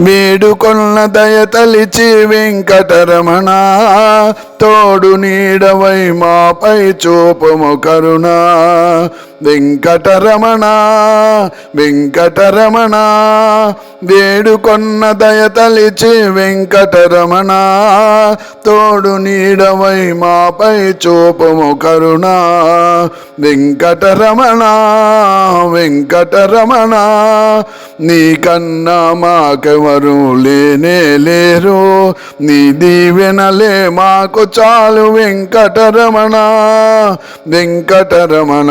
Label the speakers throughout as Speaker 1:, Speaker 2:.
Speaker 1: వేడుకొన్న దయ తలిచి వెంకటరమణ తోడు నీడవై మాపై చూపము కరుణా. వెంకటరమణ వెంకటరమణ వేడుకొన్న దయ తలిచి వెంకటరమణ తోడు నీడవై మాపై చూపము కరుణ. వెంకటరమణ వెంకటరమణ నీకన్నా మాకెవరు లేనే లేరు. నీ దీవెనలే మాకు చాలు వెంకటరమణ వెంకటరమణ.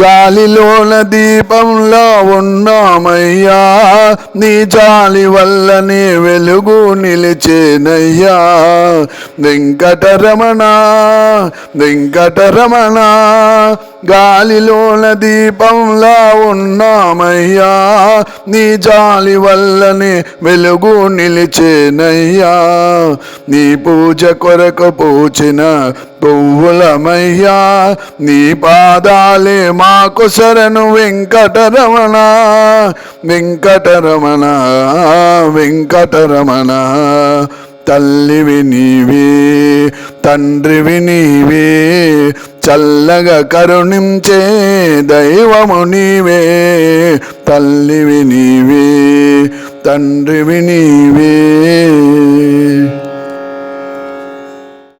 Speaker 1: గాలిలోన దీపంలో ఉన్నామయ్యా. నీ జాలి వల్లనే వెలుగు నిలిచేనయ్యా. వెంకటరమణ వెంకటరమణ గాలిలోన దీపంలా ఉన్నామయ్యా. నీ జాలి వల్లనే వెలుగు నిలిచేనయ్యా. నీ పూజ కొరకు పూచిన పువ్వులమయ్యా నీ పాదాలే మాకు శరణు వెంకటరమణ. వెంకటరమణ వెంకటరమణ. తల్లివి నీవే తండ్రివి నీవే చల్లగా కరుణించే దైవము నీవే. తల్లివి నీవే తండ్రివి నీ